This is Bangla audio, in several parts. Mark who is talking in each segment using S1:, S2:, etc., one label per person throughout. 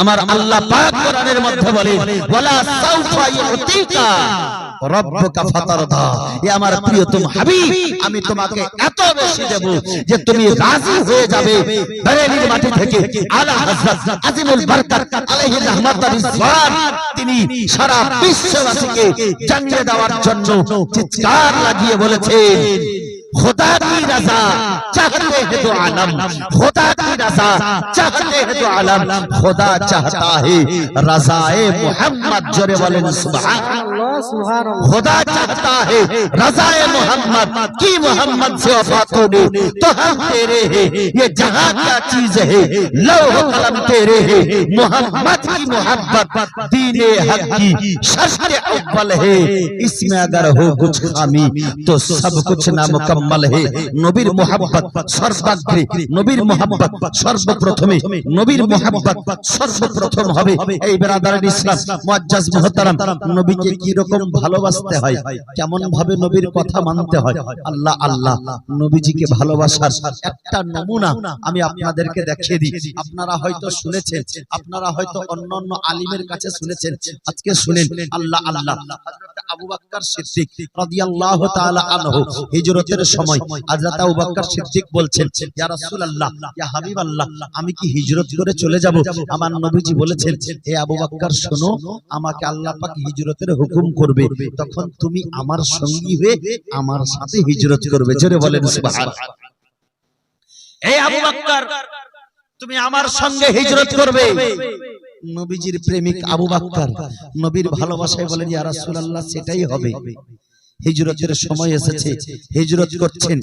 S1: আমার আল্লাহ পাক কোরআনের মধ্যে বলে ওয়ালা সাউফা ইউতিকা, রব্বুকা ফাতারদা। এ আমার প্রিয়তম হাবিব, আমি তোমাকে এত বেশি দেব যে তুমি রাজি হয়ে যাবে বেরেলির মাটি থেকে। আলা হযরত আলাইহি রিজওয়ান, তিনি সারা বিশ্ববাসীকে জানিয়ে দেওয়ার জন্য চিৎকার লাগিয়ে বলেছেন खुदा की रजा चाहते हैं तो आलम खुदा की रजा चाहते हैं तो आलम खुदा चाहता है रजाए मोहम्मद जोरे वाले खुदा चाहता है रजाए मोहम्मद की मोहम्मद से वफातों ने तो हम तेरे हैं ये जहाँ क्या चीज है लौह कलम तेरे है मोहम्मद की मोहब्बत दीने हक की शर्त अव्वल है इसमें अगर हो कुछ खामी तो सब कुछ नामुकम्मल है নবীর মোহাব্বত সর্বাগ্রে, নবীর মোহাব্বত সর্বপ্রথমে, নবীর মোহাব্বত সর্বপ্রথম হবে। এই বেরাদারের ইসলাম মুআজ্জাজ মুহতারাম, নবীকে কি ভালোবাসতে হয় কেমন ভাবে নবীর কথা মানতে হয়? আল্লাহ আল্লাহ, নবীজিকে ভালোবাসার একটা নমুনা আমি আপনাদেরকে দেখিয়ে দিই। আপনারা হয়তো শুনেছেন, আপনারা হয়তো অন্য অন্য আলিমের কাছে শুনেছেন। আজকে শুনেন, আল্লাহ আল্লাহ আবু বকর সিদ্দিক রাদিয়াল্লাহু তাআলা আনহু হিজরতের সময়। হযরত আবু বকর সিদ্দিক বলছেন ইয়া রাসূলুল্লাহ ইয়া হাবিবাল্লাহ আমি কি হিজরত করে চলে যাব? আমার নবীজি বলেছেন হে আবু বকর শোনো আমাকে আল্লাহ পাক হিজরতের হুকুম করবে। তখন তুমি আমার সঙ্গী হয়ে আমার সাথে হিজরত করবে। জোরে বলেন সুবহান হে আবু বকর তুমি আমার সঙ্গে হিজরত করবে। নবীজির প্রেমিক আবু বকর নবীর ভালোবাসায় বলেন ইয়া রাসূলুল্লাহ সেটাই হবে। হিজরতের সময় এসেছে। হিজরত করছেন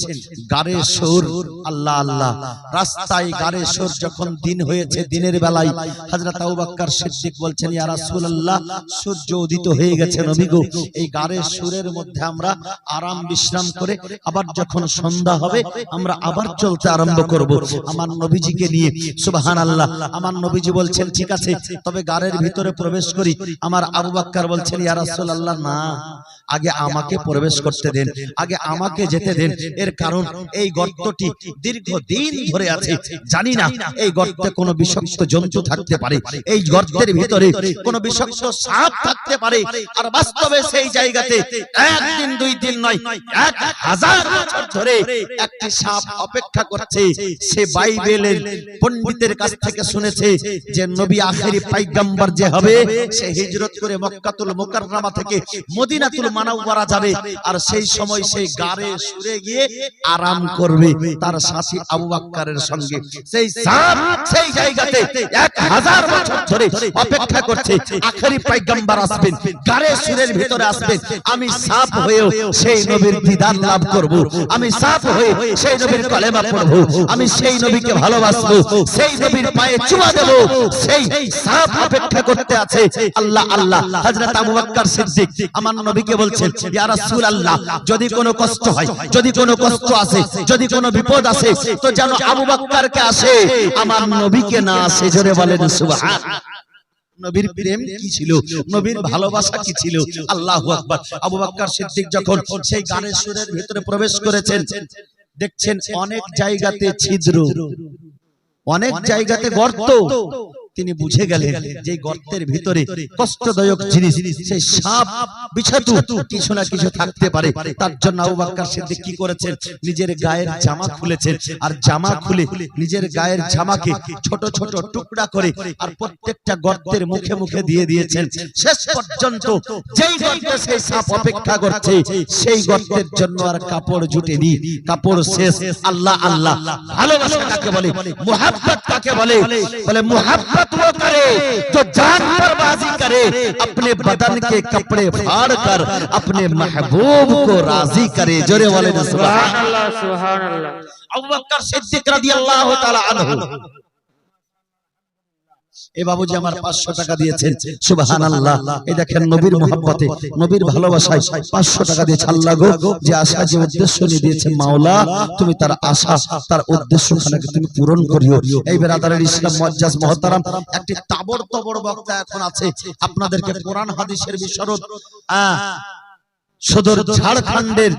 S1: গারে সুর আল্লাহ আল্লাহ। রাস্তায় গারে সুর যখন দিন হয়েছে দিনের বেলায় হযরত আবু বকর সিদ্দিক বলছেন ইয়া রাসূলুল্লাহ সূর্য উদিত হয়ে গেছে নবী গো এই গারে সুরের মধ্যে আমরা আরাম বিশ্রাম করে আবার যখন সন্ধ্যা হবে আমরা আবার চলতে আরম্ভ করব। আমার নবীজিকে নিয়ে সুবহানাল্লাহ আমার নবীজি বলছেন ঠিক আছে তবে গারের ভিতরে প্রবেশ করি আমার আবু বকর বলছেন ইয়া রাসূলুল্লাহ না আগে আমাকে প্রবেশ করতে দেন। আগে আমাকে যেতে দেন। এর কারণ, এই গর্তটি দীর্ঘদিন ধরে আছে। জানি না, এই গর্তে কোনো বিষাক্ত জন্তু থাকতে পারে। এই গর্তের ভিতরে কোনো বিষাক্ত সাপ থাকতে পারে। আর বাস্তবে সেই জায়গাতে একদিন, দুই দিন নয়, এক হাজার বছর ধরে একটি সাপ অপেক্ষা করছে। সে বাইবেলের পণ্ডিতের কাছ থেকে শুনেছে যে নবী আখেরি পাইগাম্বার যে হবে, সে হিজরত করে মক্কাতুল মুকাররমা থেকে মদিনাতুল মানাওয়ারা যাবে। আর সেই সময় সেই গারে সুরে গিয়ে আরাম করবে তার সাথী আবু বাক্কারের সঙ্গে। সেই সাপ সেই জায়গাতে এক হাজার বছর ধরে অপেক্ষা করছে আখেরি পাইগাম্বার আসবেন গারে সুরের ভিতরে আসবেন। আমি সাপ হয়েও সেই নবীর দিদার লাভ করব। আমি সাপ হয়ে সেই নবীর কলেমা পড়ব। আমি সেই নবীকে ভালোবাসবো। সেই নবীর পায়ে চুমা দেব। সেই সাপ অপেক্ষা করতে আছে। আল্লাহ আল্লাহ। হযরত আবু বকর সিদ্দিক আমার নবীকে বলছেন ইয়া রাসূলুল্লাহ যদি কোনো কষ্ট হয় যদি কোনো কষ্ট আসে যদি কোনো বিপদ আসে তো যেন আবু আসে আমার নবীকে না আসে জোরে বলেন সুবহান। নবীর প্রেম কি ছিল? নবীর ভালোবাসা কি ছিল? আল্লাহু আকবার। আবু বকর সিদ্দিক যখন সেই গানের সুরের ভিতরে প্রবেশ করেছেন দেখছেন অনেক জায়গাতে ছিদ্র অনেক জায়গাতে গর্ত। তিনি বুঝে গেলেন যে গর্তের ভিতরে কষ্টদায়ক জিনিস সেই সাপ বিছাতু কিছু না কিছু থাকতে পারে তার জন্য আবু বকর সিদ্দিক কি করেছেন নিজের গায়ের জামা খুলেছেন আর জামা খুলে নিজের গায়ের জামাকে ছোট ছোট টুকরা করে আর প্রত্যেকটা গর্তের মুখে মুখে দিয়ে দিয়েছেন শেষ পর্যন্ত যেই গর্তে সেই সাপ অপেক্ষা করছে সেই গর্তের জন্য আর কাপড় জুটেনি কাপড় শেষ আল্লাহ আল্লাহ ভালোবাসা কাকে বলে মোহাব্বত কাকে বলে বলে মোহাব্বত वो करे जो जान पर बाजी करे अपने बदन के कपड़े फाड़ उतार कर अपने महबूब को राजी करे जोरे वाले ने सुभान
S2: अल्लाह सुभान
S1: अल्लाह अबू बकर सिद्दीक रजी अल्लाह तआला अन्हु এ বাবুজি আমার পাঁচশো টাকা দিয়েছেন। সুবহানাল্লাহ। এই দেখেন নবীর মোহাব্বতে নবীর ভালোবাসায় পাঁচশো টাকা দিয়েছে আল্লাহ গো যে আশা যে উদ্দেশ্য নিয়ে দিয়েছে মাওলা তুমি তার আশা তার উদ্দেশ্য তুমি পূরণ করিও। এই বেরাদারের ইসলাম মজ্জাজ মহতারাম একটি তাবড় তবড় বক্তা এখন আছে। আপনাদেরকে কোরআন হাদিসের বিশরদ সদর ঝাড়খণ্ডের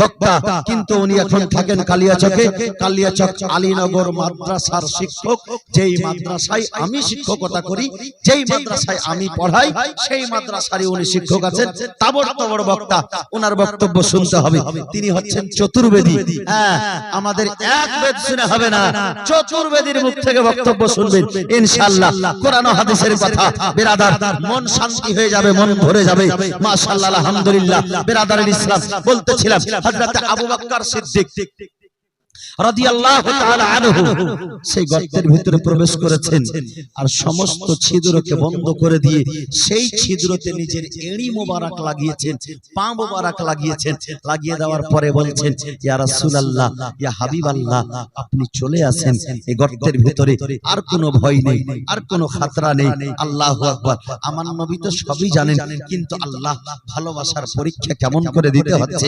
S1: বক্তা। কিন্তু উনি এখন থাকেন কালিয়াচকে। কালিয়াচক। আলীনগর মাদ্রাসার শিক্ষক। যেই মাদ্রাসায় আমি শিক্ষকতা করি যেই মাদ্রাসায় আমি পড়াই সেই মাদ্রাসারই উনি শিক্ষক আছেন। তাবড় তাবড় বক্তা। ওনার বক্তব্য শুনতে হবে। তিনি হচ্ছেন চতুর্বেদী। হ্যাঁ আমাদের এক বেদ শুনে হবে না। চতুর্বেদীর মুখ থেকে বক্তব্য শুনবেন। ইনশাআল্লাহ। কোরআন ও হাদিসের কথা। বেরাদার। মন শান্তি হয়ে যাবে মন ভরে যাবে। মাশাআল্লাহ। আলহামদুলিল্লাহ। বেরাদারের ইসলাম বলতেছিলাম হজরত আবু বকর সিদ্দিক সেই গর্তের ভিতরে প্রবেশ করেছেন আর সমস্ত ছিদ্রকে বন্ধ করে দিয়ে সেই ছিদ্রতে নিজের এড়ি মোবারক লাগিয়েছেন, পা মোবারক লাগিয়েছেন, লাগিয়ে দেওয়ার পরে বলছেন আপনি চলে আসেন। এই গর্তের ভিতরে আর কোনো ভয় নেই, আর কোনো খাতরা নেই। আল্লাহু আকবার। আমার নবী তো সবই জানেন, কিন্তু আল্লাহ ভালোবাসার পরীক্ষা কেমন করে দিতে হচ্ছে?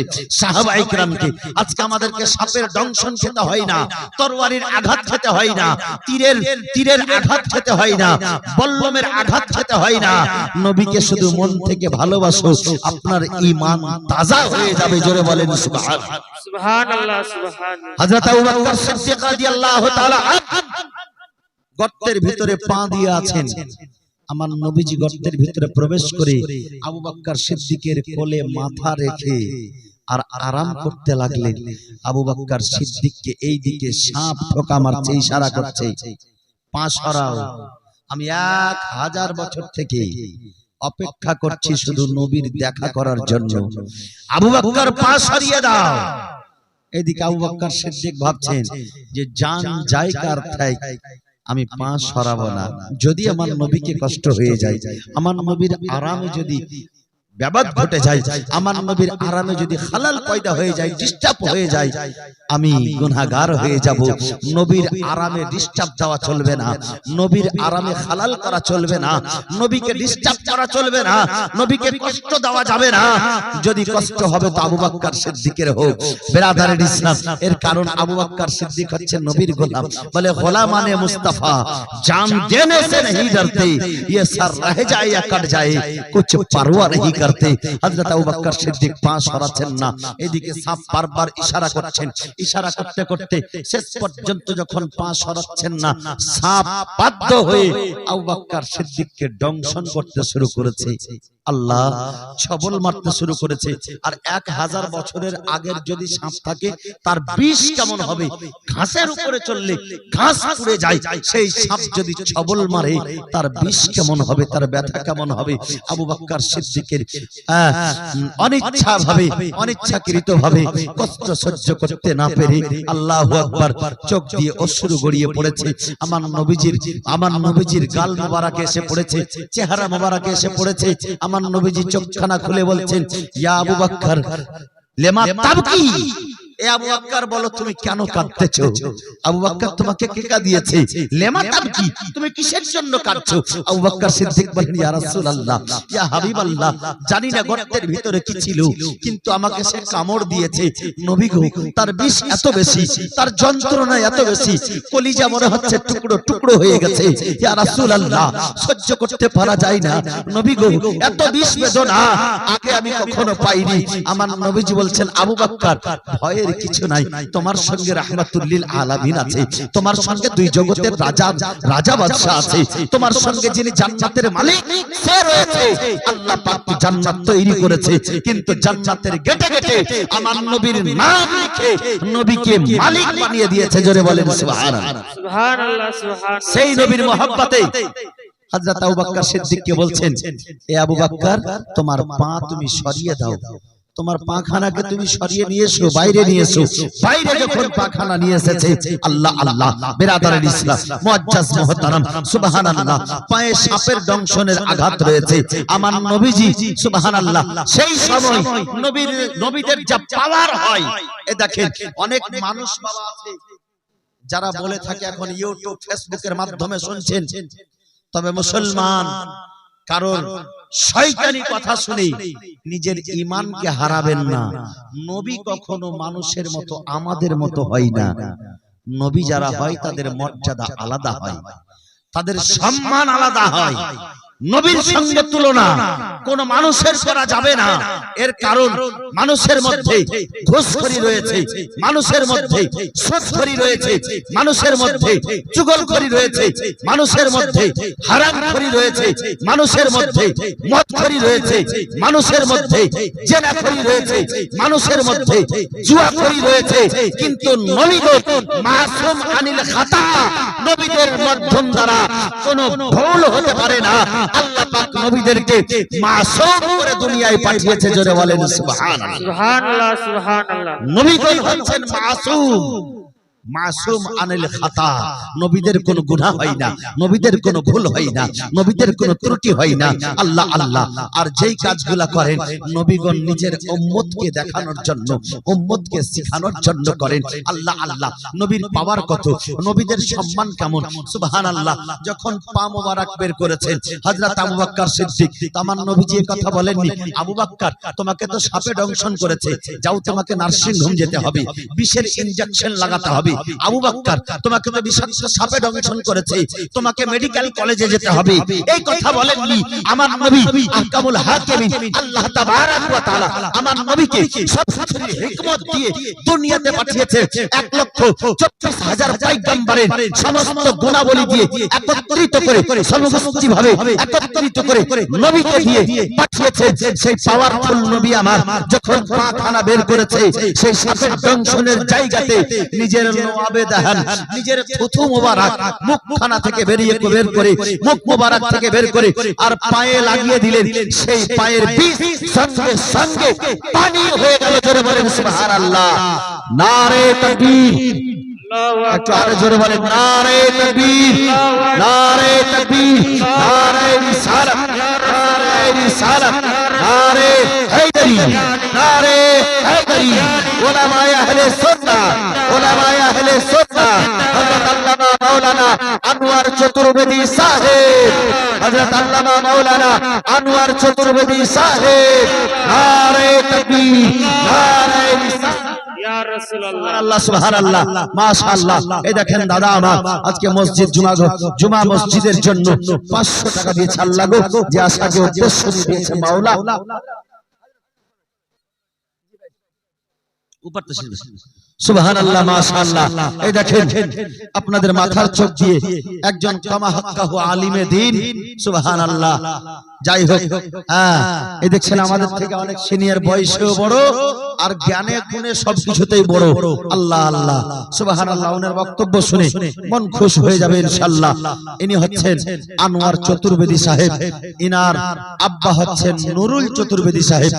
S1: আজকে আমাদেরকে সাপের দংশন খেতে হয় না তরবারির আঘাত খেতে হয় না তীরের তীরের আঘাত খেতে হয় না বল্লমের আঘাত খেতে হয় না নবীকে শুধু মন থেকে ভালোবাসো আপনার ঈমান তাজা হয়ে যাবে জোরে বলেন
S2: সুবহান। আল্লাহ সুবহান
S1: হযরত আবু বকর সিদ্দিক রাদিয়াল্লাহু তাআলা গর্তের ভিতরে পা দিয়ে আছেন। আমার নবীজি গর্তের ভিতরে প্রবেশ করে আবু বকর সিদ্দিকের কোলে মাথা রেখে আর আরাম করতে লাগলেন। আবু বকর সিদ্দিককে এই দিকে সাপ ঠোকা মারছে, ইশারা করছে পা সরাও। আমি এক হাজার বছর থেকে অপেক্ষা করছি শুধু নবীর দেখা করার জন্য। আবু বকর পা সরিয়ে দাও। এদিকে আবু বকর সিদ্দিক ভাবছেন যে জান যায় কার থাই আমি পা সরাবো না। যদি আমার নবীকে কষ্ট হয়ে যায়, আমার নবীর আরামে যদি ব্যাবাদ ঘটে যায় আমার নবীর আরামে যদি হালাল পয়দা হয়ে যায় ডিস্টার্ব হয়ে যায় আমি গুনাহগার হয়ে যাব নবীর আরামে ডিস্টার্ব দেওয়া চলবে না নবীর আরামে হালাল করা চলবে না নবীকে ডিস্টার্ব করা চলবে না নবীকে কষ্ট দেওয়া যাবে না যদি কষ্ট হবে তো আবু বকর সিদ্দিকের হোক বেরাদারের ইসলাম এর কারণ আবু বকর সিদ্দিক হচ্ছে নবীর গোলাম বলে গোলাম মানে মুস্তাফা जान देने से नहीं डरते ये सर रह जाए या कट जाए कुछ परवाह नहीं করতে হযরত আবু বকর সিদ্দিক পা সরাচ্ছেন না। এদিকে সাপ বারবার ইশারা করছেন। ইশারা করতে করতে শেষ পর্যন্ত যখন পা সরাচ্ছেন না সাপ বাধ্য হয়ে আবু বকর সিদ্দিককে দংশন করতে শুরু করেছে। আল্লাহ ছবল মারতে শুরু করেছে। আর এক হাজার বছরের আগের যদি সাপ থাকে তার বিষ কেমন হবে? ঘাসের উপরে চললে ঘাস পুড়ে যায়। সেই সাপ যদি ছবল মারে তার বিষ কেমন হবে? তার ব্যথা কেমন হবে? আবু বাক্কার সিদ্দিকের অনিচ্ছা ভাবে অনিচ্ছাকৃত ভাবে কষ্ট সহ্য করতে না পেরে আল্লাহ আকবার চোখ দিয়ে অশ্রু গড়িয়ে পড়েছে। আমার নবীজির আমার নবীজির গাল মোবারকে এসে পড়েছে চেহারা মোবারকে এসে পড়েছে। আমার নবীজি চোখখানা খুলে বলছেন ইয়া আবু বকর লেমা তাবকি? এ আবু হাবিবাল্লাহ, জানি না গর্তের ভিতরে কি ছিল, কিন্তু আমাকে সে কামড় দিয়েছে। নবী তার বিষ এত বেশি, তার যন্ত্রণা এত বেশি, কলিজা মনে হচ্ছে টুকরো টুকরো হয়ে গেছে। ইয়া রাসূলুল্লাহ, সহ্য করতে পারা যায় না। আমার নবীজি বলছেন, আবু বাক্কার ভয়ের কিছু নাই। তোমার সঙ্গে রাহমাতুল্লিল আলামিন আছে। তোমার সঙ্গে দুই জগতের রাজা রাজা বাদশা আছে। তোমার সঙ্গে যিনি জান্নাতের মালিক সে রয়েছে। আল্লাহ পাক জান্নাত তৈরি করেছে। কিন্তু জান্নাতের গেটে গেটে আমার নবীর নাম লিখে নবীকে মালিক বানিয়ে দিয়েছে। জোরে বলেন সুবহানাল্লাহ।
S2: সুবহান আল্লাহ সুবহান
S1: সেই নবীর মহব্বতে হযরত আবু বকর সিদ্দিককে বলছেন এ আবু বকর তোমার পা তুমি সরিয়ে দাও। তোমার পাখানাকে তুমি সরিয়ে নিয়ে এসো বাইরে নিয়ে এসো বাইরে যখন পাখানা নিয়ে এসেছে আল্লাহ আল্লাহ বেরাদারের ইসলাম মুআজ্জাজ মুহতারাম সুবহানাল্লাহ পায়ে সাপের দংশনের আঘাত রয়েছে। আমার নবীজি সুবহানাল্লাহ সেই সময় নবীর নবীদের যা পাওয়ার হয় এ দেখেন অনেক মানুষ বাবা আছে যারা বলে থাকে এখন ইউটিউব ফেসবুকের মাধ্যমে শুনছেন তবে মুসলমান কারণ শয়তানি কথা শুনে নিজের ইমানকে হারাবেন না। নবী কখনো মানুষের মতো আমাদের মতো হয় না। নবী যারা হয় তাদের মর্যাদা আলাদা হয়। তাদের সম্মান আলাদা হয়। নবীর সঙ্গে তুলনা। কোন মানুষের করা যাবে না। এর কারণ মানুষের মধ্যে ঘুষখড়ি রয়েছে মানুষের মধ্যে সুদখড়ি রয়েছে মানুষের মধ্যে চুগলখড়ি রয়েছে মানুষের মধ্যে হারামখড়ি রয়েছে মানুষের মধ্যে মদখড়ি রয়েছে মানুষের মধ্যে জেনাখড়ি রয়েছে মানুষের মধ্যে জুয়াখড়ি রয়েছে। কিন্তু নবীগণ মাসুম আনিল খাতা নবীদের মাধ্যম দ্বারা কোনো ভুল হতে পারে না। আল্লাহ পাক নবীদেরকে মাসুম করে দুনিয়ায় পাঠিয়েছে জোরে বলেন সুবহানাল্লাহ।
S2: সুবহানাল্লাহ সুবহানাল্লাহ।
S1: নবীগণ হচ্ছেন মাসুম? মাসুম আনিল খাতা। নবীদের কোনো গুনাহ হয় না। নবীদের কোনো ভুল হয় না। নবীদের কোনো ত্রুটি হয় না। আল্লাহ আল্লাহ। আর যেই কাজগুলা করেন নবীগণ নিজের উম্মতকে দেখানোর জন্য উম্মতকে শেখানোর জন্য করেন। আল্লাহ আল্লাহ। নবীর পাওয়ার কত? নবীদের সম্মান কেমন? সুবহানাল্লাহ। যখন পা মোবারক বের করেছেন হযরত আবু বকর সিদ্দিক নবীজি এই কথা বলেননি। আবু বকর তোমাকে তো সাপে দংশন করেছে। যাও তোমাকে নার্সিং হোম যেতে হবে। বিষের ইনজেকশন লাগাতে হবে। আবু তোমাকে বিষাক্ত সাপে তোমাকে মেডিকেল কলেজে যেতে হবে। এই কথা বলেননি আমার নবী হাকিমিন। আল্লাহ তাবারাক ওয়া তাআলা আমার নবীকে হিকমত দিয়ে দুনিয়াতে পাঠিয়েছে। এক লক্ষ চব্বিশ হাজার পয়গম্বরের সমস্ত গুণাবলী দিয়ে একত্রিত করে ভাবে একত্রিত করে নবীকে দিয়ে পাঠিয়েছে। সেই পাওয়ারফুল নবী আমার যখন বের করেছে, সেই সাপের জায়গাতে নিজের নোয়াবে দেখান নিজের থুথু মোবারক মুখখানা থেকে বেরিয়ে বের করে মুখ মোবারক থেকে বের করে আর পায়ে লাগিয়ে দিলেন সেই পায়ের বিষ সঙ্গে সঙ্গে পানি হয়ে গেল জোরে বলেন সুবহানাল্লাহ। নারে তাকবীর। একটু
S2: আকবার।
S1: জোরে বলেন নারে তাকবীর। নারে তাকবীর। নারে রিসালাত রিসালাত নারে হায়দারি নারে হায়দারি। উলামায়ে আহলে সুন্নাহ উলামায়ে আহলে সুন্নাহ। হযরত আল্লামা মাওলানা আনোয়ার চতুর্বেদী সাহেব। হযরত আল্লামা মাওলানা আনোয়ার চতুর্বেদী সাহেব। নারে তাকবীর, নারে রিসালাত
S2: ইয়া রাসূলুল্লাহ।
S1: আল্লাহ সুবহানাল্লাহ। মাশাআল্লাহ। এই দেখেন দাদা আমার আজকে মসজিদ জুমা জুমা মসজিদের জন্য 500 টাকা দিয়েছে আল্লাহ গো যে আশাকে উদ্দেশ্য দিয়েছে মাওলা। উপর আপনাদের মাথার চোখ দিয়ে একজন কামা হাক্কাহু আলিমে দিন, সুবহানাল্লাহ। যাই হোক হ্যাঁ এই দেখছেন আমাদের থেকে অনেক সিনিয়র বয়সেও বড়, আর জ্ঞানে গুণে সবকিছুতেই বড়। আল্লাহ আল্লাহ। সুবহানাল্লাহ ওনার বক্তব্য শুনে মন খুশ হয়ে যাবে ইনশাআল্লাহ। ইনি হচ্ছেন আনোয়ার চতুর্বেদী সাহেব। ইনার আব্বা হচ্ছেন নুরুল চতুর্বেদী সাহেব।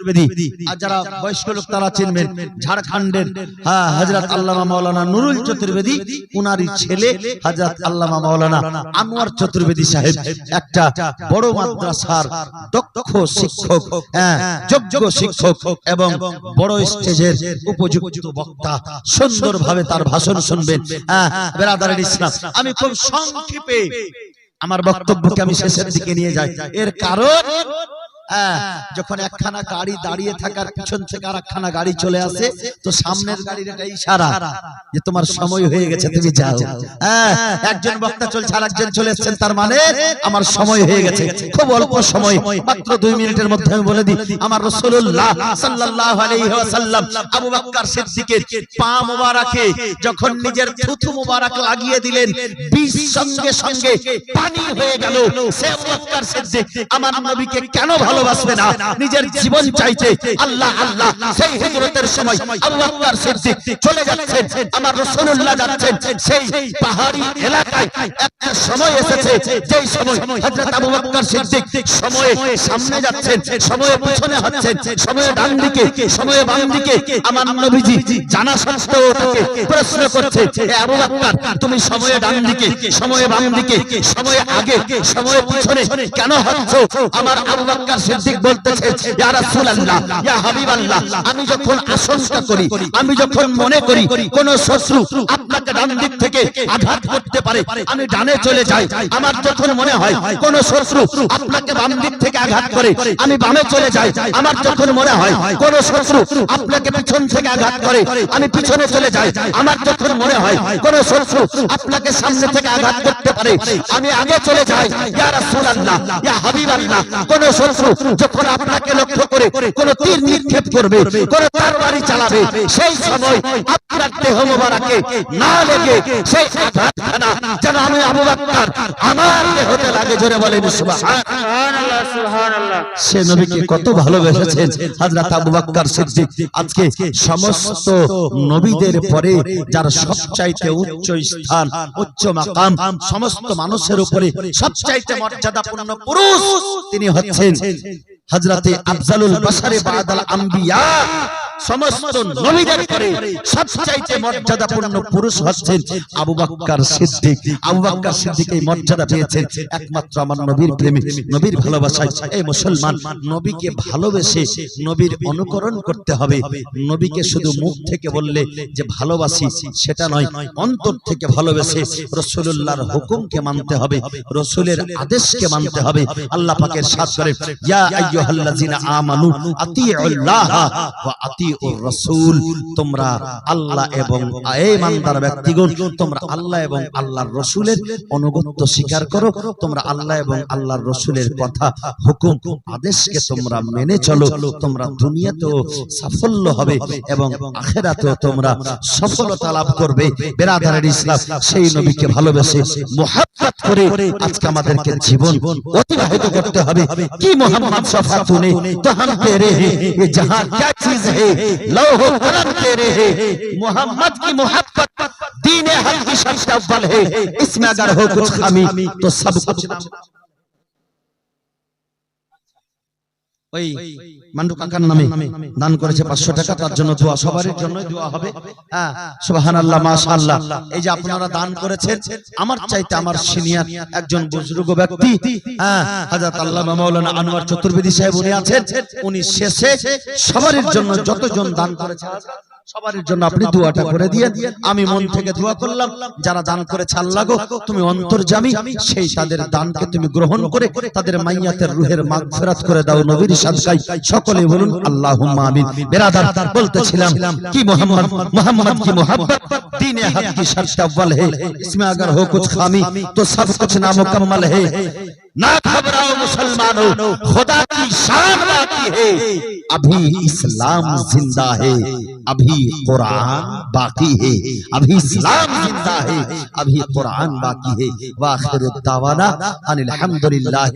S1: চতুর্বেদী আর যারা বয়স্ক লোক তারা চিনবেন ঝাড়খণ্ডের হ্যাঁ হজরত আল্লামা মাওলানা নুরুল চতুর্বেদী উনারই ছেলে হজরত আল্লামা মাওলানা আনোয়ার চতুর্বেদী সাহেব একটা বড় মাদ্রাসার দক্ষ শিক্ষক হ্যাঁ যোগ্য শিক্ষক এবং বড় স্টেজের উপযুক্ত বক্তা। সুন্দরভাবে তার ভাষণ শুনবেন। হ্যাঁ বেরাদারের ইসলাম। আমি খুব সংক্ষেপে আমার বক্তব্যকে আমি শেষের দিকে নিয়ে যাই। এর কারণ হ্যাঁ, যখন একখানা গাড়ি দাঁড়িয়ে থাকার পিছন থেকে আর একখানা গাড়ি চলে আসে তো সামনের গাড়ির এটা ইশারা যে তোমার সময় হয়ে গেছে তুমি যাও। হ্যাঁ একজন বক্তা চলছে আর একজন চলে এসেছেন তার মানে আমার সময় হয়ে গেছে খুব অল্প সময় মাত্র দুই মিনিটের মধ্যে আমি বলে দিই আমার রাসূলুল্লাহ সাল্লাল্লাহু আলাইহি আবু বকর সিদ্দিকের পা মোবারকে যখন নিজের থুথু মোবারক লাগিয়ে দিলেন বিষ সঙ্গে সঙ্গে পানি হয়ে গেল সে আবু বকর সিদ্দিক আমার নবীকে কেন ভালোবাসবে না নিজের জীবন চাইতে আল্লাহ আল্লাহ সেই হিজরতের সময় আবু বকর সিদ্দিক চলে যাচ্ছেন আমার রাসূলুল্লাহ যাচ্ছেন। সেই পাহাড়ি এলাকায় একটা সময় এসেছে যেই সময় হযরত আবু বকর সিদ্দিক সময়ে সামনে যাচ্ছেন সময়ে পিছনে হচ্ছেন সময়ে ডান দিকে সময়ে বাম দিকে আমার নবীজি জানা সত্ত্বেও তাকে প্রশ্ন করছে হে আবু বকর তুমি সময়ে ডান দিকে সময়ে বাম দিকে সময়ে আগে সময়ে পিছনে কেন হচ্ছ আমার আবু বকর সিদ্দিক বলতেছে, ইয়া রাসূলুল্লাহ, ইয়া হাবিবাল্লাহ, আমি যখন আশঙ্কা করি, আমি যখন মনে করি কোন শত্রু আপনাকে ডান দিক থেকে আঘাত করতে পারে, আমি ডানে চলে যাই, আমার যখন মনে হয় কোন শত্রু আপনাকে বাম দিক থেকে আঘাত করে, আমি বামে চলে যাই, আমার যখন মনে হয় কোন শত্রু আপনাকে পিছন থেকে আঘাত করে, আমি পিছনে চলে যাই, আমার যখন মনে হয় কোন শত্রু আপনাকে সামনে থেকে আঘাত করতে পারে, আমি আগে চলে যাই, ইয়া রাসূলুল্লাহ, ইয়া হাবিবাল্লাহ, কোন শত্রু যখন আপনাকে লক্ষ্য করে কোন তীর নিক্ষেপ করবে কোন তরবারি চালাবে সেই সময় আপনার দেহ মোবারকে না লেগে সেই আঘাতখানা যেন আমি আবু বকর আমার দেহতে লাগে জোরে বলেন
S2: সুবহানাল্লাহ। সুবহানাল্লাহ।
S1: সে নবীকে কত ভালোবেসেছেন হযরত আবু বকর সিদ্দিক। আজকে সমস্ত নবীদের পরে যার সবচাইতে উচ্চ স্থান উচ্চ মাকাম সমস্ত মানুষের উপরে সবচাইতে মর্যাদাপূর্ণ পুরুষ তিনি হচ্ছেন হযরতে আফজালুল বাশারে বাদাল আম্বিয়া সমস্ত নবীদের পরে সবচাইতে মর্যাদাপূর্ণ পুরুষ হচ্ছেন আবু বকর সিদ্দিক। আবু বকর সিদ্দিক এই মর্যাদা পেয়েছেন। একমাত্র আমার নবীর প্রেমে নবীর ভালোবাসায়। এই মুসলমান নবীকে ভালোবেসে নবীর অনুকরণ করতে হবে। নবীকে শুধু মুখ থেকে বললে যে ভালোবাসি সেটা নয় অন্তর থেকে ভালোবেসে রসুল্লাহর হুকুমকে মানতে হবে। রসুলের আদেশকে মানতে হবে। আল্লাহ পাকের সাথ করে ইয়া আইয়ুহাল্লাযিনা আমানু আতিউল্লাহ ওয়া আতিউর রাসূল তোমরা আল্লাহ এবং এই ইমানদার ব্যক্তিগণ তোমরা আল্লাহ এবং আল্লাহর রসুলের অনুগত্য স্বীকার করো তোমরা আল্লাহ এবং আল্লাহর রসুলের কথা হুকুম আদেশকে তোমরা মেনে চলো তোমরা দুনিয়াতেও সাফল্য হবে এবং আখেরাতেও তোমরা সফলতা লাভ করবে বেরাদারের ইসলাম সেই নবীকে ভালোবেসে মোহাব্বত করে আজকে আমাদেরকে জীবন অতিবাহিত করতে হবে কি মোহাম্মদ সফা তুনে তো हम तेरे हैं ये जहां क्या चीज है लौह कलम तेरे है। मोहम्मद की मोहब्बत, दीन हक की सबसे अव्वल है। इसमें अगर हो कुछ खामी तो सब कुछ। ওই মান্ডু কাকার নামে দান করেছে পাঁচশো টাকা তার জন্য দোয়া সবার জন্য দোয়া হবে। হ্যাঁ সুবাহান আল্লাহ এই যে আপনারা দান করেছেন আমার চাইতে আমার সিনিয়র একজন বুজুর্গ ব্যক্তি হ্যাঁ হযরত আল্লামা মাওলানা আনোয়ার চতুর্বেদী সাহেব উনি আছেন। উনি শেষে সবার জন্য যতজন দান করেছে সবার জন্য আপনি দোয়াটা করে দিয়ে আমি মন থেকে দোয়া করলাম যারা দান করেছে আল্লাহ গো তুমি অন্তর্জামী সেই তাদের দানকে তুমি গ্রহণ করে তাদের মাইয়াতের রুহের মাগফিরাত করে দাও নবীর সাদকায় সকলে বলুন আল্লাহুম্মা আমিন বেরাদার বলতেছিলাম কি মোহাম্মদ মোহাম্মদ की मोहब्बत दीन हक की शर्त अव्वल है इसमें अगर हो कुछ खामी तो सब कुछ नामुकम्मल है ना घबराओ मुसलमानों, खुदा की शान बाकी है। अभी इस्लाम ज़िंदा है, अभी कुरान बाकी है, अभी इस्लाम ज़िंदा है, अभी कुरान बाकी है। वाखिर दावाना, अनिल